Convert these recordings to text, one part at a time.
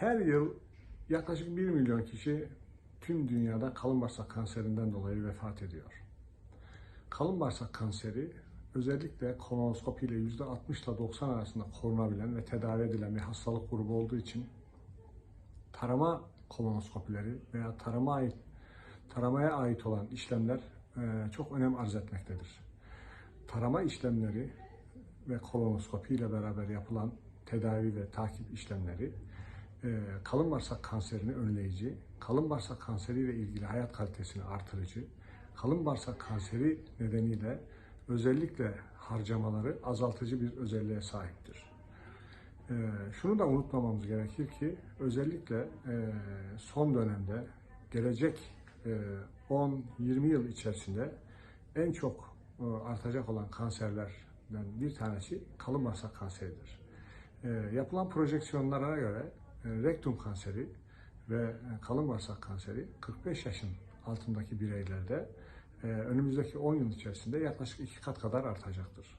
Her yıl yaklaşık 1 milyon kişi tüm dünyada kalın bağırsak kanserinden dolayı vefat ediyor. Kalın bağırsak kanseri özellikle kolonoskopi ile %60 ile 90 arasında korunabilen ve tedavi edilen bir hastalık grubu olduğu için tarama kolonoskopileri veya tarama ait taramaya ait olan işlemler e, çok önem arz etmektedir. Tarama işlemleri ve kolonoskopi ile beraber yapılan tedavi ve takip işlemleri kalın bağırsak kanserini önleyici, kalın bağırsak kanseriyle ilgili hayat kalitesini artırıcı, kalın bağırsak kanseri nedeniyle özellikle harcamaları azaltıcı bir özelliğe sahiptir. Ee, şunu da unutmamamız gerekir ki özellikle e, son dönemde gelecek e, 10-20 yıl içerisinde en çok e, artacak olan kanserlerden bir tanesi kalın bağırsak kanseridir. E, yapılan projeksiyonlara göre e, rektum kanseri ve e, kalın bağırsak kanseri 45 yaşın altındaki bireylerde e, önümüzdeki 10 yıl içerisinde yaklaşık iki kat kadar artacaktır.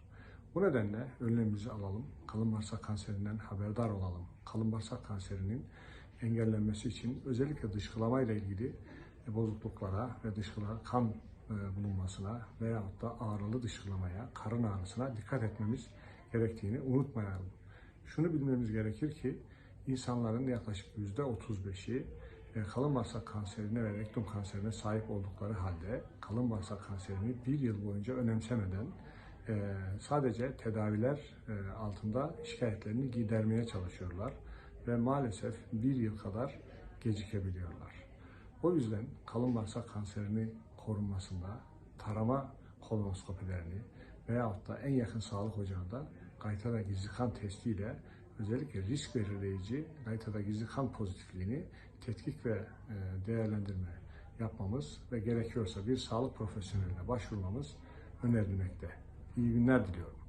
Bu nedenle önlemimizi alalım, kalın bağırsak kanserinden haberdar olalım. Kalın bağırsak kanserinin engellenmesi için özellikle dışkılama ile ilgili e, bozukluklara ve dışkılara kan e, bulunmasına veyahut da ağrılı dışkılamaya, karın ağrısına dikkat etmemiz gerektiğini unutmayalım. Şunu bilmemiz gerekir ki insanların yaklaşık yüzde 35'i e, kalın bağırsak kanserine ve rektum kanserine sahip oldukları halde kalın bağırsak kanserini bir yıl boyunca önemsemeden e, sadece tedaviler e, altında şikayetlerini gidermeye çalışıyorlar ve maalesef bir yıl kadar gecikebiliyorlar. O yüzden kalın bağırsak kanserini korunmasında tarama kolonoskopilerini veyahut da en yakın sağlık ocağında gaytada gizli kan testiyle özellikle risk belirleyici gaytada gizli kan pozitifliğini tetkik ve e, değerlendirme yapmamız ve gerekiyorsa bir sağlık profesyoneline başvurmamız önerilmekte. İyi günler diliyorum.